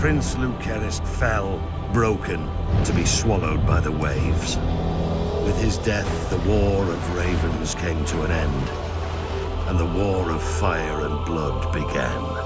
Prince Lucerist fell, broken, to be swallowed by the waves. With his death, the war of ravens came to an end, and the war of fire and blood began.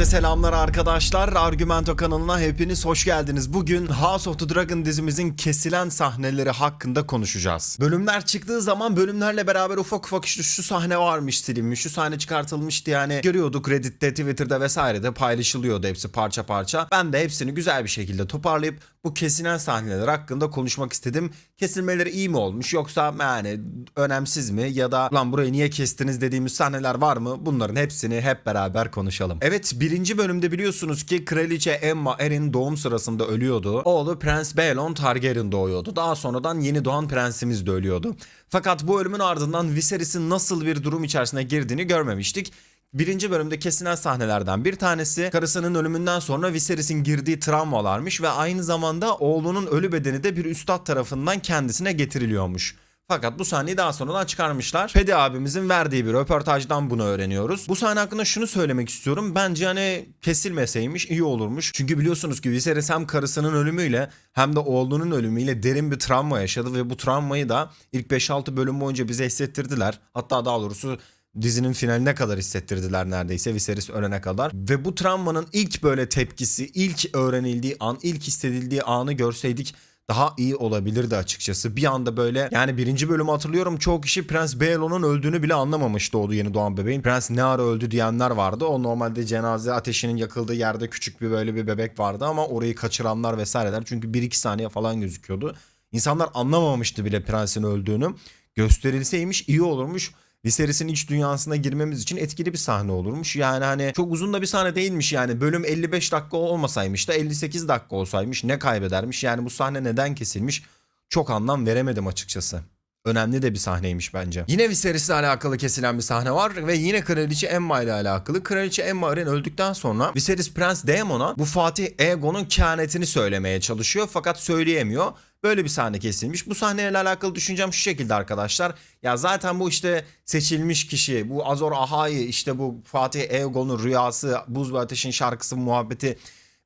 Herkese selamlar arkadaşlar. Argumento kanalına hepiniz hoş geldiniz. Bugün House of the Dragon dizimizin kesilen sahneleri hakkında konuşacağız. Bölümler çıktığı zaman bölümlerle beraber ufak ufak işte şu sahne varmış silinmiş, şu sahne çıkartılmıştı yani görüyorduk Reddit'te, Twitter'da vesairede paylaşılıyordu hepsi parça parça. Ben de hepsini güzel bir şekilde toparlayıp bu kesilen sahneler hakkında konuşmak istedim. Kesilmeleri iyi mi olmuş yoksa yani önemsiz mi ya da lan burayı niye kestiniz dediğimiz sahneler var mı? Bunların hepsini hep beraber konuşalım. Evet birinci bölümde biliyorsunuz ki Kraliçe Emma Erin doğum sırasında ölüyordu. Oğlu Prens Baelon Targaryen doğuyordu. Daha sonradan yeni doğan prensimiz de ölüyordu. Fakat bu ölümün ardından Viserys'in nasıl bir durum içerisine girdiğini görmemiştik. Birinci bölümde kesilen sahnelerden bir tanesi karısının ölümünden sonra Viserys'in girdiği travmalarmış ve aynı zamanda oğlunun ölü bedeni de bir üstad tarafından kendisine getiriliyormuş. Fakat bu sahneyi daha sonradan çıkarmışlar. Pedi abimizin verdiği bir röportajdan bunu öğreniyoruz. Bu sahne hakkında şunu söylemek istiyorum. Bence hani kesilmeseymiş iyi olurmuş. Çünkü biliyorsunuz ki Viserys hem karısının ölümüyle hem de oğlunun ölümüyle derin bir travma yaşadı ve bu travmayı da ilk 5-6 bölüm boyunca bize hissettirdiler. Hatta daha doğrusu dizinin finaline kadar hissettirdiler neredeyse Viserys ölene kadar. Ve bu travmanın ilk böyle tepkisi, ilk öğrenildiği an, ilk hissedildiği anı görseydik daha iyi olabilirdi açıkçası. Bir anda böyle yani birinci bölümü hatırlıyorum çoğu kişi Prens Baelon'un öldüğünü bile anlamamıştı o yeni doğan bebeğin. Prens ne ara öldü diyenler vardı. O normalde cenaze ateşinin yakıldığı yerde küçük bir böyle bir bebek vardı ama orayı kaçıranlar vesaireler. Çünkü 1-2 saniye falan gözüküyordu. İnsanlar anlamamıştı bile prensin öldüğünü. Gösterilseymiş iyi olurmuş. Viserys'in iç dünyasına girmemiz için etkili bir sahne olurmuş. Yani hani çok uzun da bir sahne değilmiş yani. Bölüm 55 dakika olmasaymış da 58 dakika olsaymış ne kaybedermiş? Yani bu sahne neden kesilmiş? Çok anlam veremedim açıkçası. Önemli de bir sahneymiş bence. Yine Viserys'le alakalı kesilen bir sahne var ve yine Kraliçe Emma ile alakalı. Kraliçe Emma Eren öldükten sonra Viserys Prens Daemon'a bu Fatih Aegon'un kehanetini söylemeye çalışıyor fakat söyleyemiyor. Böyle bir sahne kesilmiş. Bu sahneyle alakalı düşüncem şu şekilde arkadaşlar. Ya zaten bu işte seçilmiş kişi, bu Azor Ahai, işte bu Fatih Aegon'un rüyası, Buz ve Ateş'in şarkısı muhabbeti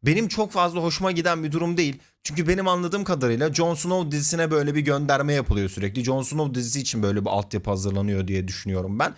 benim çok fazla hoşuma giden bir durum değil. Çünkü benim anladığım kadarıyla Jon Snow dizisine böyle bir gönderme yapılıyor sürekli. Jon Snow dizisi için böyle bir altyapı hazırlanıyor diye düşünüyorum ben.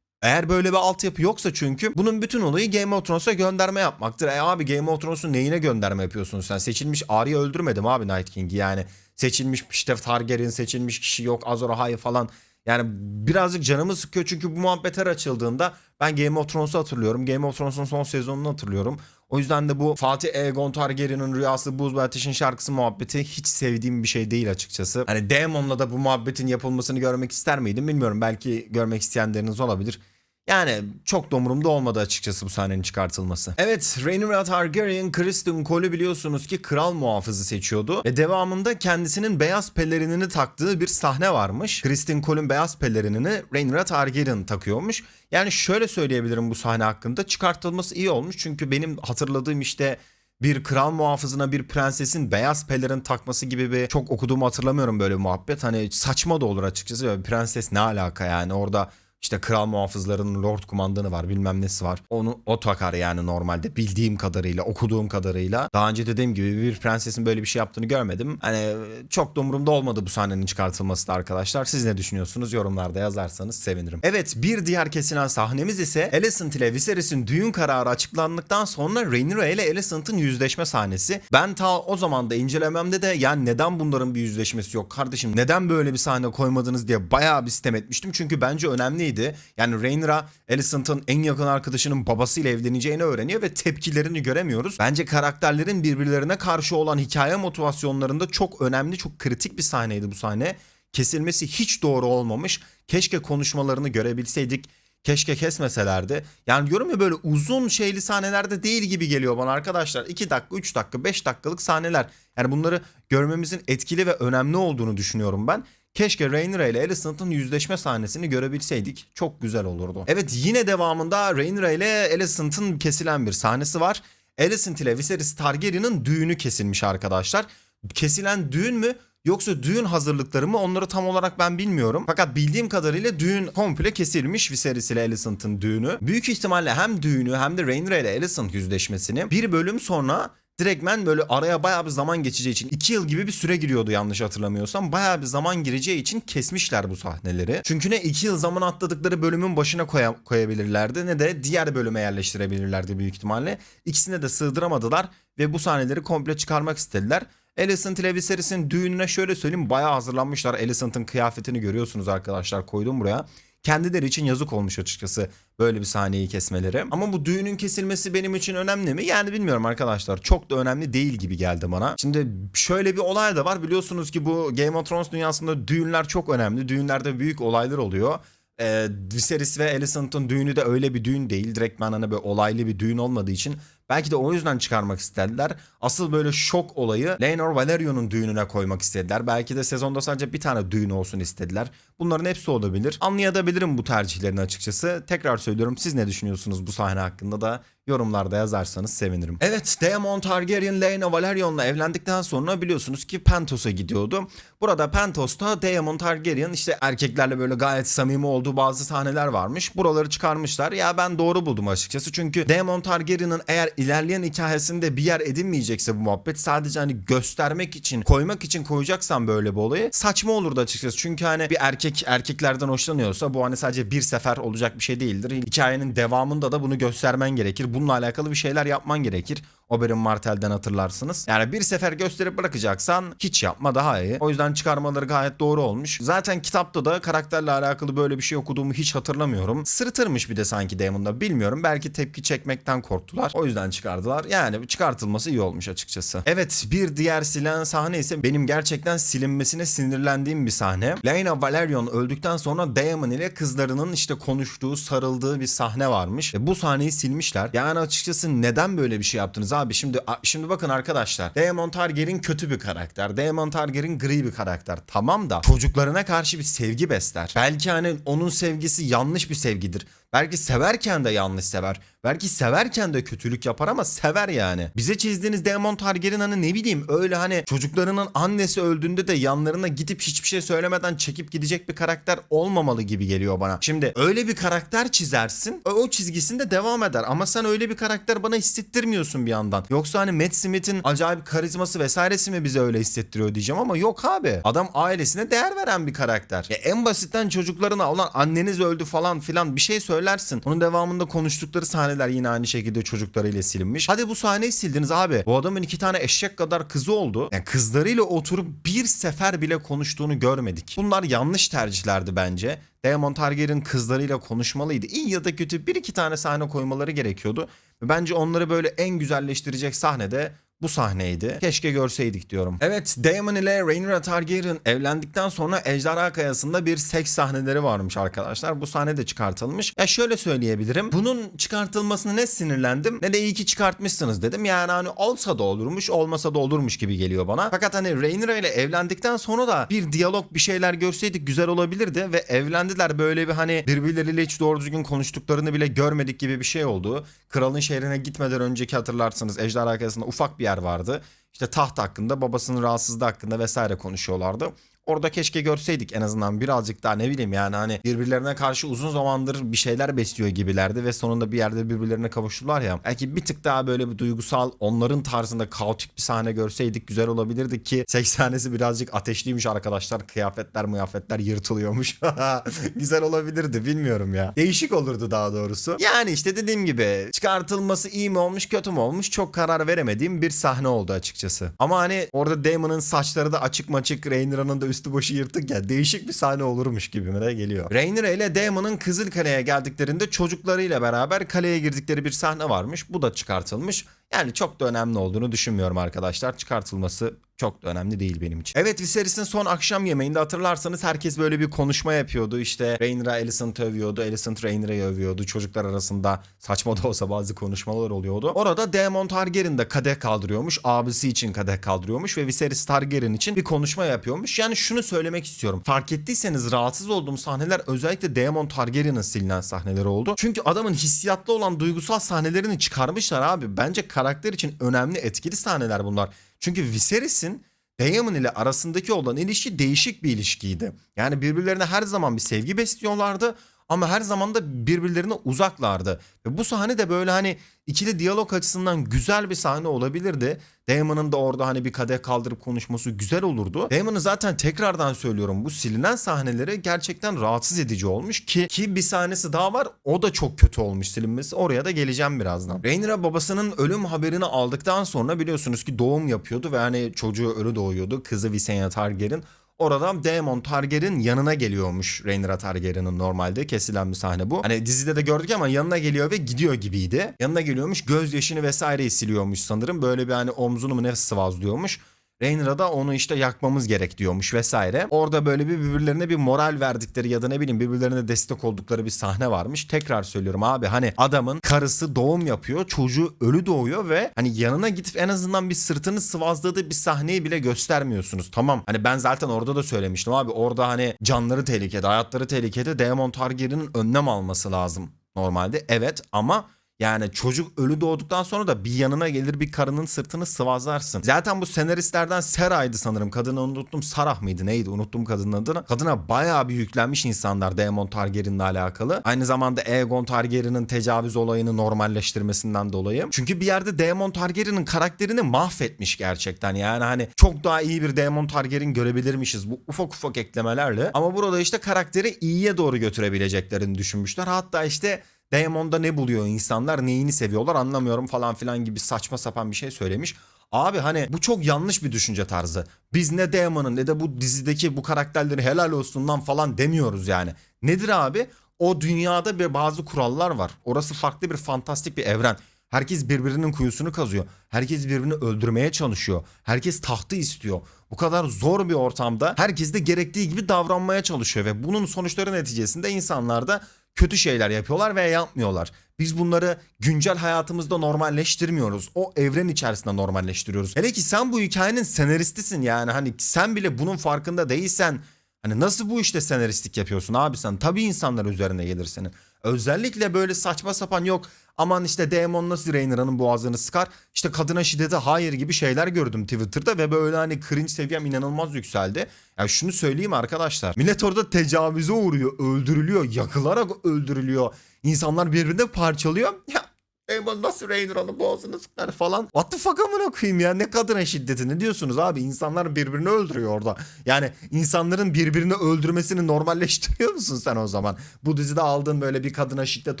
Eğer böyle bir altyapı yoksa çünkü bunun bütün olayı Game of Thrones'a gönderme yapmaktır. E abi Game of Thrones'un neyine gönderme yapıyorsun sen? Seçilmiş Arya'yı öldürmedim abi Night King'i yani. Seçilmiş işte Targaryen seçilmiş kişi yok Azor Ahai falan. Yani birazcık canımı sıkıyor çünkü bu muhabbet her açıldığında ben Game of Thrones'u hatırlıyorum. Game of Thrones'un son sezonunu hatırlıyorum. O yüzden de bu Fatih Aegon Targaryen'in rüyası Buz ve Ateş'in şarkısı muhabbeti hiç sevdiğim bir şey değil açıkçası. Hani Daemon'la da bu muhabbetin yapılmasını görmek ister miydim bilmiyorum. Belki görmek isteyenleriniz olabilir. Yani çok da umurumda olmadı açıkçası bu sahnenin çıkartılması. Evet Rhaenyra Targaryen Kristen Cole'u biliyorsunuz ki kral muhafızı seçiyordu. Ve devamında kendisinin beyaz pelerinini taktığı bir sahne varmış. Kristen Cole'un beyaz pelerinini Rhaenyra Targaryen takıyormuş. Yani şöyle söyleyebilirim bu sahne hakkında. Çıkartılması iyi olmuş. Çünkü benim hatırladığım işte bir kral muhafızına bir prensesin beyaz pelerin takması gibi bir çok okuduğumu hatırlamıyorum böyle muhabbet. Hani saçma da olur açıkçası. Prenses ne alaka yani orada işte kral muhafızlarının lord kumandanı var bilmem nesi var. Onu o takar yani normalde bildiğim kadarıyla okuduğum kadarıyla. Daha önce dediğim gibi bir prensesin böyle bir şey yaptığını görmedim. Hani çok da umurumda olmadı bu sahnenin çıkartılması da arkadaşlar. Siz ne düşünüyorsunuz yorumlarda yazarsanız sevinirim. Evet bir diğer kesilen sahnemiz ise Alicent ile Viserys'in düğün kararı açıklandıktan sonra Rhaenyra ile Alicent'ın yüzleşme sahnesi. Ben ta o zaman da incelememde de yani neden bunların bir yüzleşmesi yok kardeşim neden böyle bir sahne koymadınız diye bayağı bir sitem etmiştim. Çünkü bence önemliydi. Yani Rhaenyra Alicent'ın en yakın arkadaşının babasıyla evleneceğini öğreniyor ve tepkilerini göremiyoruz. Bence karakterlerin birbirlerine karşı olan hikaye motivasyonlarında çok önemli, çok kritik bir sahneydi bu sahne. Kesilmesi hiç doğru olmamış. Keşke konuşmalarını görebilseydik. Keşke kesmeselerdi. Yani diyorum ya böyle uzun şeyli sahnelerde değil gibi geliyor bana arkadaşlar. 2 dakika, 3 dakika, 5 dakikalık sahneler. Yani bunları görmemizin etkili ve önemli olduğunu düşünüyorum ben. Keşke Rhaenyra ile Alicent'ın yüzleşme sahnesini görebilseydik. Çok güzel olurdu. Evet yine devamında Rhaenyra ile Alicent'ın kesilen bir sahnesi var. Alicent ile Viserys Targaryen'ın düğünü kesilmiş arkadaşlar. Kesilen düğün mü Yoksa düğün hazırlıkları mı onları tam olarak ben bilmiyorum. Fakat bildiğim kadarıyla düğün komple kesilmiş Viserys ile Alicent'ın düğünü. Büyük ihtimalle hem düğünü hem de Rhaenyra ile Alicent yüzleşmesini bir bölüm sonra direktmen böyle araya bayağı bir zaman geçeceği için 2 yıl gibi bir süre giriyordu yanlış hatırlamıyorsam. Bayağı bir zaman gireceği için kesmişler bu sahneleri. Çünkü ne 2 yıl zaman atladıkları bölümün başına koya- koyabilirlerdi ne de diğer bölüme yerleştirebilirlerdi büyük ihtimalle. İkisine de sığdıramadılar ve bu sahneleri komple çıkarmak istediler. Alicent ile Viserys'in düğününe şöyle söyleyeyim bayağı hazırlanmışlar. Alicent'ın kıyafetini görüyorsunuz arkadaşlar koydum buraya. Kendileri için yazık olmuş açıkçası böyle bir sahneyi kesmeleri. Ama bu düğünün kesilmesi benim için önemli mi? Yani bilmiyorum arkadaşlar. Çok da önemli değil gibi geldi bana. Şimdi şöyle bir olay da var. Biliyorsunuz ki bu Game of Thrones dünyasında düğünler çok önemli. Düğünlerde büyük olaylar oluyor. Ee, Viserys ve Alicent'ın düğünü de öyle bir düğün değil. Direktmen hani böyle olaylı bir düğün olmadığı için belki de o yüzden çıkarmak istediler. Asıl böyle şok olayı Laenor Valerion'un düğününe koymak istediler. Belki de sezonda sadece bir tane düğün olsun istediler. Bunların hepsi olabilir. Anlayabilirim bu tercihlerini açıkçası. Tekrar söylüyorum siz ne düşünüyorsunuz bu sahne hakkında da yorumlarda yazarsanız sevinirim. Evet Daemon Targaryen Laenor Valerion'la evlendikten sonra biliyorsunuz ki Pentos'a gidiyordu. Burada Pentos'ta Daemon Targaryen işte erkeklerle böyle gayet samimi olduğu bazı sahneler varmış. Buraları çıkarmışlar. Ya ben doğru buldum açıkçası. Çünkü Daemon Targaryen'ın eğer ilerleyen hikayesinde bir yer edinmeyecekse bu muhabbet sadece hani göstermek için, koymak için koyacaksan böyle bir olayı saçma olurdu açıkçası. Çünkü hani bir erkek erkeklerden hoşlanıyorsa bu hani sadece bir sefer olacak bir şey değildir. Hikayenin devamında da bunu göstermen gerekir. Bununla alakalı bir şeyler yapman gerekir. Oberyn Martell'den hatırlarsınız. Yani bir sefer gösterip bırakacaksan hiç yapma daha iyi. O yüzden çıkarmaları gayet doğru olmuş. Zaten kitapta da karakterle alakalı böyle bir şey okuduğumu hiç hatırlamıyorum. Sırıtırmış bir de sanki Daemon'da bilmiyorum. Belki tepki çekmekten korktular. O yüzden çıkardılar. Yani çıkartılması iyi olmuş açıkçası. Evet bir diğer silen sahne ise benim gerçekten silinmesine sinirlendiğim bir sahne. Laena Valerion öldükten sonra Daemon ile kızlarının işte konuştuğu, sarıldığı bir sahne varmış. E, bu sahneyi silmişler. Yani açıkçası neden böyle bir şey yaptınız abi? Şimdi şimdi bakın arkadaşlar. Daemon Targaryen kötü bir karakter. Daemon Targaryen gri bir karakter. Tamam da çocuklarına karşı bir sevgi besler. Belki hani onun sevgisi yanlış bir sevgidir. Belki severken de yanlış sever. Belki severken de kötülük yapar ama sever yani. Bize çizdiğiniz Daemon Targaryen hani ne bileyim öyle hani çocuklarının annesi öldüğünde de yanlarına gidip hiçbir şey söylemeden çekip gidecek bir karakter olmamalı gibi geliyor bana. Şimdi öyle bir karakter çizersin o, çizgisinde devam eder ama sen öyle bir karakter bana hissettirmiyorsun bir yandan. Yoksa hani Matt Smith'in acayip karizması vesairesi mi bize öyle hissettiriyor diyeceğim ama yok abi. Adam ailesine değer veren bir karakter. Ya en basitten çocuklarına olan anneniz öldü falan filan bir şey söylersin. Onun devamında konuştukları sahneler yine aynı şekilde çocuklarıyla silinmiş. Hadi bu sahneyi sildiniz abi. Bu adamın iki tane eşek kadar kızı oldu. Yani kızlarıyla oturup bir sefer bile konuştuğunu görmedik. Bunlar yanlış tercihlerdi bence. Daemon Targaryen kızlarıyla konuşmalıydı. İyi ya da kötü bir iki tane sahne koymaları gerekiyordu. Bence onları böyle en güzelleştirecek sahne de bu sahneydi. Keşke görseydik diyorum. Evet Daemon ile Rhaenyra Targaryen evlendikten sonra Ejderha Kayası'nda bir seks sahneleri varmış arkadaşlar. Bu sahne de çıkartılmış. Ya şöyle söyleyebilirim. Bunun çıkartılmasına ne sinirlendim ne de iyi ki çıkartmışsınız dedim. Yani hani olsa da olurmuş olmasa da olurmuş gibi geliyor bana. Fakat hani Rhaenyra ile evlendikten sonra da bir diyalog bir şeyler görseydik güzel olabilirdi ve evlendiler böyle bir hani birbirleriyle hiç doğru düzgün konuştuklarını bile görmedik gibi bir şey oldu. Kralın şehrine gitmeden önceki hatırlarsınız Ejderha Kayası'nda ufak bir yer vardı. İşte taht hakkında, babasının rahatsızlığı hakkında vesaire konuşuyorlardı. Orada keşke görseydik en azından birazcık daha ne bileyim yani hani birbirlerine karşı uzun zamandır bir şeyler besliyor gibilerdi ve sonunda bir yerde birbirlerine kavuştular ya. Belki bir tık daha böyle bir duygusal onların tarzında kaotik bir sahne görseydik güzel olabilirdi ki seks sahnesi birazcık ateşliymiş arkadaşlar. Kıyafetler mıyafetler yırtılıyormuş. güzel olabilirdi bilmiyorum ya. Değişik olurdu daha doğrusu. Yani işte dediğim gibi çıkartılması iyi mi olmuş kötü mü olmuş çok karar veremediğim bir sahne oldu açıkçası. Ama hani orada Damon'ın saçları da açık maçık Rhaenyra'nın da üstü başı yırtık ya değişik bir sahne olurmuş gibime de geliyor. Rhaenyra ile Daemon'ın Kızılkale'ye geldiklerinde çocuklarıyla beraber kaleye girdikleri bir sahne varmış. Bu da çıkartılmış. Yani çok da önemli olduğunu düşünmüyorum arkadaşlar. Çıkartılması çok da önemli değil benim için. Evet Viserys'in son akşam yemeğinde hatırlarsanız herkes böyle bir konuşma yapıyordu. İşte Rhaenyra Alicent'ı övüyordu. Alicent Rhaenyra'yı övüyordu. Çocuklar arasında saçma da olsa bazı konuşmalar oluyordu. Orada Daemon Targaryen de kadeh kaldırıyormuş. Abisi için kadeh kaldırıyormuş ve Viserys Targaryen için bir konuşma yapıyormuş. Yani şunu söylemek istiyorum. Fark ettiyseniz rahatsız olduğum sahneler özellikle Daemon Targaryen'ın silinen sahneleri oldu. Çünkü adamın hissiyatlı olan duygusal sahnelerini çıkarmışlar abi. Bence karakter için önemli etkili sahneler bunlar. Çünkü Viserys'in Daemon ile arasındaki olan ilişki değişik bir ilişkiydi. Yani birbirlerine her zaman bir sevgi besliyorlardı ama her zaman da birbirlerine uzaklardı. Ve bu sahne de böyle hani ikili diyalog açısından güzel bir sahne olabilirdi. Daemon'ın da orada hani bir kadeh kaldırıp konuşması güzel olurdu. Daemon'ı zaten tekrardan söylüyorum bu silinen sahneleri gerçekten rahatsız edici olmuş ki ki bir sahnesi daha var o da çok kötü olmuş silinmesi. Oraya da geleceğim birazdan. Rhaenyra babasının ölüm haberini aldıktan sonra biliyorsunuz ki doğum yapıyordu ve hani çocuğu ölü doğuyordu. Kızı Visenya Targaryen Oradan Daemon Targaryen yanına geliyormuş Rhaenyra Targaryen'ın normalde kesilen bir sahne bu. Hani dizide de gördük ama yanına geliyor ve gidiyor gibiydi. Yanına geliyormuş gözyaşını vesaireyi siliyormuş sanırım. Böyle bir hani omzunu mu ne sıvazlıyormuş. Rhaenyra da onu işte yakmamız gerek diyormuş vesaire. Orada böyle bir birbirlerine bir moral verdikleri ya da ne bileyim birbirlerine destek oldukları bir sahne varmış. Tekrar söylüyorum abi hani adamın karısı doğum yapıyor, çocuğu ölü doğuyor ve hani yanına gidip en azından bir sırtını sıvazladığı bir sahneyi bile göstermiyorsunuz. Tamam hani ben zaten orada da söylemiştim abi orada hani canları tehlikede, hayatları tehlikede Daemon Targaryen'in önlem alması lazım normalde. Evet ama yani çocuk ölü doğduktan sonra da bir yanına gelir bir karının sırtını sıvazlarsın. Zaten bu senaristlerden Sera'ydı sanırım. Kadını unuttum. Sarah mıydı neydi? Unuttum kadının adını. Kadına bayağı bir yüklenmiş insanlar Daemon Targaryen'le alakalı. Aynı zamanda Aegon Targaryen'in tecavüz olayını normalleştirmesinden dolayı. Çünkü bir yerde Daemon Targaryen'in karakterini mahvetmiş gerçekten. Yani hani çok daha iyi bir Daemon Targaryen görebilirmişiz bu ufak ufak eklemelerle. Ama burada işte karakteri iyiye doğru götürebileceklerini düşünmüşler. Hatta işte Daemon'da ne buluyor insanlar neyini seviyorlar anlamıyorum falan filan gibi saçma sapan bir şey söylemiş. Abi hani bu çok yanlış bir düşünce tarzı. Biz ne Daemon'un ne de bu dizideki bu karakterleri helal olsundan falan demiyoruz yani. Nedir abi? O dünyada bir bazı kurallar var. Orası farklı bir fantastik bir evren. Herkes birbirinin kuyusunu kazıyor. Herkes birbirini öldürmeye çalışıyor. Herkes tahtı istiyor. Bu kadar zor bir ortamda herkes de gerektiği gibi davranmaya çalışıyor ve bunun sonuçları neticesinde insanlar da kötü şeyler yapıyorlar veya yapmıyorlar. Biz bunları güncel hayatımızda normalleştirmiyoruz. O evren içerisinde normalleştiriyoruz. Hele ki sen bu hikayenin senaristisin yani hani sen bile bunun farkında değilsen hani nasıl bu işte senaristlik yapıyorsun abi sen? Tabii insanlar üzerine gelir senin. Özellikle böyle saçma sapan yok aman işte Daemon nasıl Rhaenyra'nın boğazını sıkar işte kadına şiddete hayır gibi şeyler gördüm Twitter'da ve böyle hani cringe seviyem inanılmaz yükseldi. Ya şunu söyleyeyim arkadaşlar millet orada tecavüze uğruyor öldürülüyor yakılarak öldürülüyor insanlar birbirine parçalıyor. Ya Daemon nasıl Rhaenyra'nın boğazını sıkar falan. What the fuck amına koyayım ya ne kadına şiddeti ne diyorsunuz abi insanlar birbirini öldürüyor orada. Yani insanların birbirini öldürmesini normalleştiriyor musun sen o zaman? Bu dizide aldığın böyle bir kadına şiddet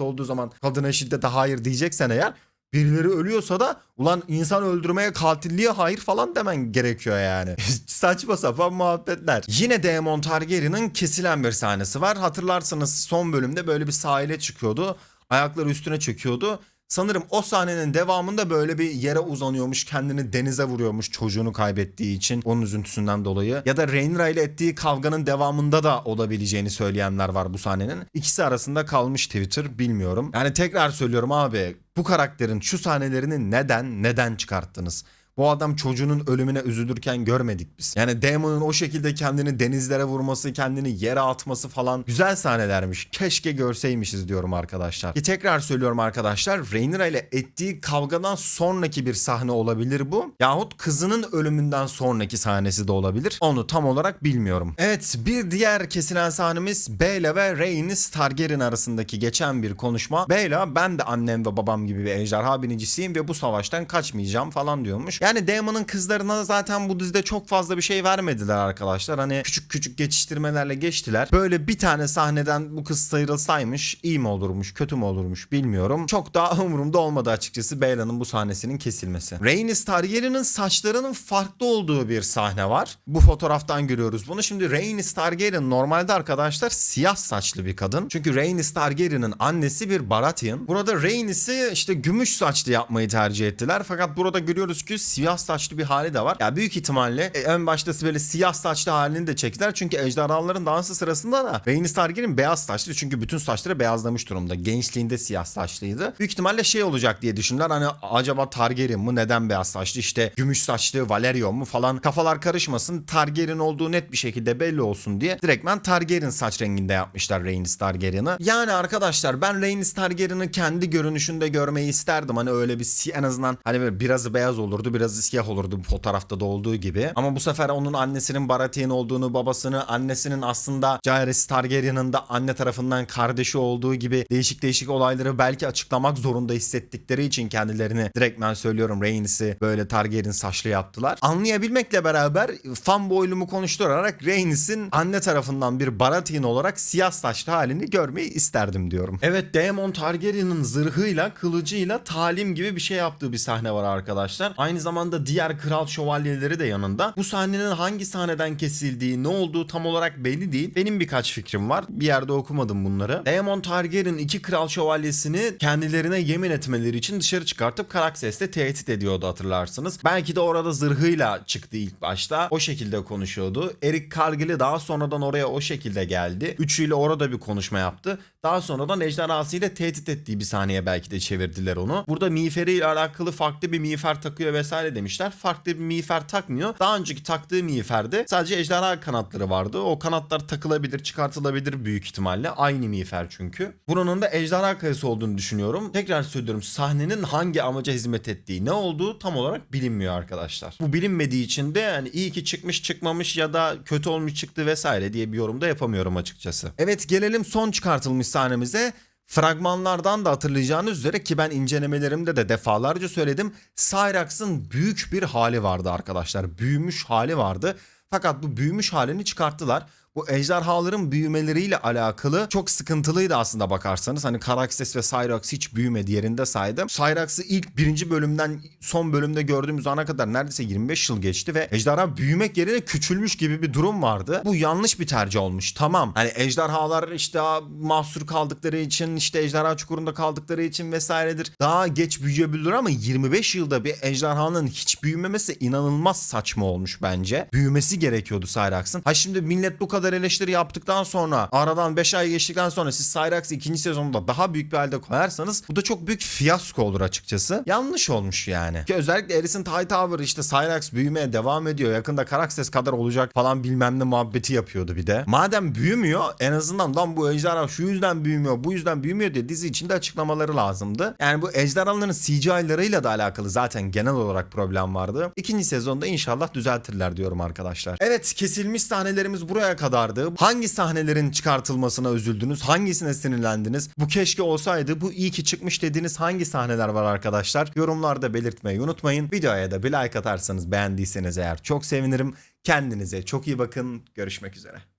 olduğu zaman kadına şiddete hayır diyeceksen eğer birileri ölüyorsa da ulan insan öldürmeye katilliğe hayır falan demen gerekiyor yani. Saçma sapan muhabbetler. Yine Daemon Targaryen'ın kesilen bir sahnesi var. Hatırlarsanız son bölümde böyle bir sahile çıkıyordu. Ayakları üstüne çöküyordu. Sanırım o sahnenin devamında böyle bir yere uzanıyormuş, kendini denize vuruyormuş çocuğunu kaybettiği için onun üzüntüsünden dolayı. Ya da Rhaenyra ile ettiği kavganın devamında da olabileceğini söyleyenler var bu sahnenin. İkisi arasında kalmış Twitter bilmiyorum. Yani tekrar söylüyorum abi bu karakterin şu sahnelerini neden neden çıkarttınız? Bu adam çocuğunun ölümüne üzülürken görmedik biz. Yani Daemon'un o şekilde kendini denizlere vurması, kendini yere atması falan güzel sahnelermiş. Keşke görseymişiz diyorum arkadaşlar. Ki tekrar söylüyorum arkadaşlar Rhaenyra ile ettiği kavgadan sonraki bir sahne olabilir bu. Yahut kızının ölümünden sonraki sahnesi de olabilir. Onu tam olarak bilmiyorum. Evet bir diğer kesilen sahnemiz Beyla ve Rhaenys Targaryen arasındaki geçen bir konuşma. Beyla ben de annem ve babam gibi bir ejderha binicisiyim ve bu savaştan kaçmayacağım falan diyormuş. Yani Damon'ın kızlarına zaten bu dizide çok fazla bir şey vermediler arkadaşlar. Hani küçük küçük geçiştirmelerle geçtiler. Böyle bir tane sahneden bu kız sıyrılsaymış iyi mi olurmuş kötü mü olurmuş bilmiyorum. Çok daha umurumda olmadı açıkçası Bella'nın bu sahnesinin kesilmesi. Rhaenys Targaryen'in saçlarının farklı olduğu bir sahne var. Bu fotoğraftan görüyoruz bunu. Şimdi Rhaenys Targaryen normalde arkadaşlar siyah saçlı bir kadın. Çünkü Rhaenys Targaryen'in annesi bir Baratheon. Burada Rhaenys'i işte gümüş saçlı yapmayı tercih ettiler. Fakat burada görüyoruz ki siyah saçlı bir hali de var. Ya büyük ihtimalle e, en başta böyle siyah saçlı halini de çektiler. Çünkü ejderhaların dansı sırasında da Rhaenys Targaryen beyaz saçlı. Çünkü bütün saçları beyazlamış durumda. Gençliğinde siyah saçlıydı. Büyük ihtimalle şey olacak diye düşündüler. Hani acaba Targaryen mı? Neden beyaz saçlı? İşte gümüş saçlı Valerion mu falan. Kafalar karışmasın. Targaryen olduğu net bir şekilde belli olsun diye. Direktmen Targaryen saç renginde yapmışlar Rhaenys Targaryen'ı. Yani arkadaşlar ben Rhaenys Targaryen'ı kendi görünüşünde görmeyi isterdim. Hani öyle bir en azından hani böyle birazı beyaz olurdu birazı siyah olurdu bu fotoğrafta da olduğu gibi. Ama bu sefer onun annesinin Baratheon olduğunu babasını annesinin aslında Jaehaerys Targaryen'ın da anne tarafından kardeşi olduğu gibi değişik değişik olayları belki açıklamak zorunda hissettikleri için kendilerini direktmen söylüyorum Rhaenys'i böyle Targaryen saçlı yaptılar. Anlayabilmekle beraber fanboylumu konuşturarak Rhaenys'in anne tarafından bir Baratheon olarak siyah saçlı halini görmeyi isterdim diyorum. Evet Daemon Targaryen'ın zırhıyla kılıcıyla talim gibi bir şey yaptığı bir sahne var arkadaşlar. Aynı zamanda diğer kral şövalyeleri de yanında. Bu sahnenin hangi sahneden kesildiği, ne olduğu tam olarak belli değil. Benim birkaç fikrim var. Bir yerde okumadım bunları. Daemon Targaryen iki kral şövalyesini kendilerine yemin etmeleri için dışarı çıkartıp Karakses'te tehdit ediyordu hatırlarsınız. Belki de orada zırhıyla çıktı ilk başta. O şekilde konuşuyordu. Eric Cargill'i daha sonradan oraya o şekilde geldi. Üçüyle orada bir konuşma yaptı. Daha sonradan ejderhasıyla tehdit ettiği bir sahneye belki de çevirdiler onu. Burada miğferi ile alakalı farklı bir miğfer takıyor vesaire demişler. Farklı bir miğfer takmıyor. Daha önceki taktığı miğferde sadece ejderha kanatları vardı. O kanatlar takılabilir, çıkartılabilir büyük ihtimalle. Aynı miğfer çünkü. Buranın da ejderha kayası olduğunu düşünüyorum. Tekrar söylüyorum sahnenin hangi amaca hizmet ettiği, ne olduğu tam olarak bilinmiyor arkadaşlar. Bu bilinmediği için de hani iyi ki çıkmış çıkmamış ya da kötü olmuş çıktı vesaire diye bir yorum da yapamıyorum açıkçası. Evet gelelim son çıkartılmış sahnemize. Fragmanlardan da hatırlayacağınız üzere ki ben incelemelerimde de defalarca söyledim. Cyrax'ın büyük bir hali vardı arkadaşlar. Büyümüş hali vardı. Fakat bu büyümüş halini çıkarttılar. Bu ejderhaların büyümeleriyle alakalı çok sıkıntılıydı aslında bakarsanız. Hani Karaxes ve Cyrax hiç büyümedi yerinde saydım. Cyrax'ı ilk birinci bölümden son bölümde gördüğümüz ana kadar neredeyse 25 yıl geçti ve ejderha büyümek yerine küçülmüş gibi bir durum vardı. Bu yanlış bir tercih olmuş. Tamam. Hani ejderhalar işte mahsur kaldıkları için işte ejderha çukurunda kaldıkları için vesairedir. Daha geç büyüyebilir ama 25 yılda bir ejderhanın hiç büyümemesi inanılmaz saçma olmuş bence. Büyümesi gerekiyordu Cyrax'ın. Ha şimdi millet bu kadar eleştiri yaptıktan sonra aradan 5 ay geçtikten sonra siz Cyrax'ı ikinci sezonda daha büyük bir halde koyarsanız bu da çok büyük fiyasko olur açıkçası. Yanlış olmuş yani. Ki özellikle Alicent Hightower işte Cyrax büyümeye devam ediyor. Yakında Karaxes kadar olacak falan bilmem ne muhabbeti yapıyordu bir de. Madem büyümüyor en azından lan bu ejderha şu yüzden büyümüyor bu yüzden büyümüyor diye dizi içinde açıklamaları lazımdı. Yani bu ejderhaların CGI'larıyla da alakalı zaten genel olarak problem vardı. İkinci sezonda inşallah düzeltirler diyorum arkadaşlar. Evet kesilmiş sahnelerimiz buraya kadardı. Hangi sahnelerin çıkartılmasına üzüldünüz? Hangisine sinirlendiniz? Bu keşke olsaydı. Bu iyi ki çıkmış dediğiniz hangi sahneler var arkadaşlar? Yorumlarda belirtmeyi unutmayın. Videoya da bir like atarsanız beğendiyseniz eğer çok sevinirim. Kendinize çok iyi bakın. Görüşmek üzere.